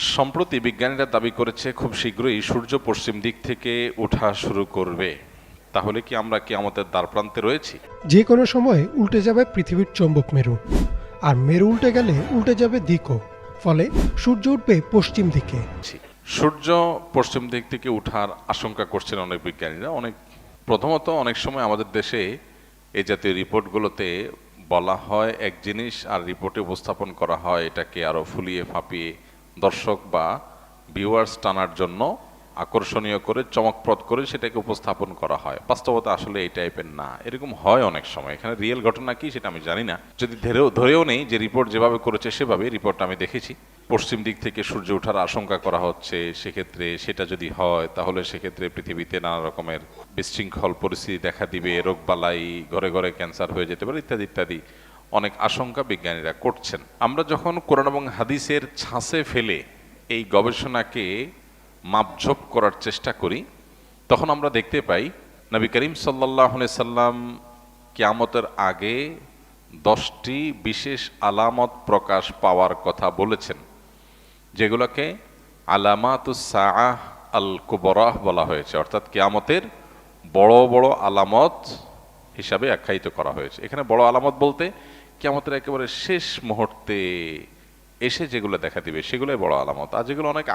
সম্প্রতি বিজ্ঞানীরা দাবি করেছে খুব শীঘ্রই সূর্য পশ্চিম দিক থেকে ওঠা শুরু করবে। তাহলে কি আমরা কি আমাদের দ্বারপ্রান্তে রয়েছি? যে কোনো সময় উল্টে যাবে পৃথিবীর চৌম্বক মেরু। আর মেরু উল্টে গেলে উল্টে যাবে দিকও। ফলে সূর্য উঠবে পশ্চিম দিকে। সূর্য পশ্চিম দিক থেকে ওঠার আশঙ্কা করছেন অনেক বিজ্ঞানীরা। অনেক প্রথমত অনেক সময় আমাদের দেশে এই জাতীয় রিপোর্টগুলোতে বলা হয় এক জিনিস আর রিপোর্টে উপস্থাপন করা হয় এটাকে আরও ফুলিয়ে ফাঁপিয়ে দর্শক বা ভিউয়ার্স টানার জন্য আকর্ষণীয় করে, চমকপ্রদ করে সেটাকে উপস্থাপন করা হয়। বাস্তবতা আসলে এই টাইপের না। এরকম হয় অনেক সময়। এখানে রিয়েল ঘটনা কি সেটা আমি জানি না। যদি ধরেও ধরেও নেই যে রিপোর্ট যেভাবে করেছে সেভাবে রিপোর্ট আমি দেখেছি। পশ্চিম দিক থেকে সূর্য ওঠার আশঙ্কা করা হচ্ছে, সেক্ষেত্রে সেটা যদি হয়, তাহলে সেক্ষেত্রে পৃথিবীতে নানা রকমের বিশৃঙ্খল পরিস্থিতি দেখা দিবে। রোগবালাই, ঘরে ঘরে ক্যান্সার হয়ে যেতে পারে, ইত্যাদি ইত্যাদি। অনেক আশঙ্কা বিজ্ঞানীরা করছেন। আমরা যখন কোরআন এবং হাদিসের ছাঁচে ফেলে এই গবেষণাকে মাপঝোপ করার চেষ্টা করি, তখন আমরা দেখতে পাই, নবী করিম সাল্লাহ সাল্লাম কিয়ামতের আগে দশটি বিশেষ আলামত প্রকাশ পাওয়ার কথা বলেছেন, যেগুলোকে আলামাতুসাহ আল কুবরাহ বলা হয়েছে। অর্থাৎ কিয়ামতের বড় বড় আলামত হিসাবে আখ্যায়িত করা হয়েছে। এখানে বড় আলামত বলতে কিয়ামতের একেবারে শেষ মুহূর্তে এসে যেগুলো দেখা দিবে সেগুলোই বড় আলামত। আর যেগুলো অনেক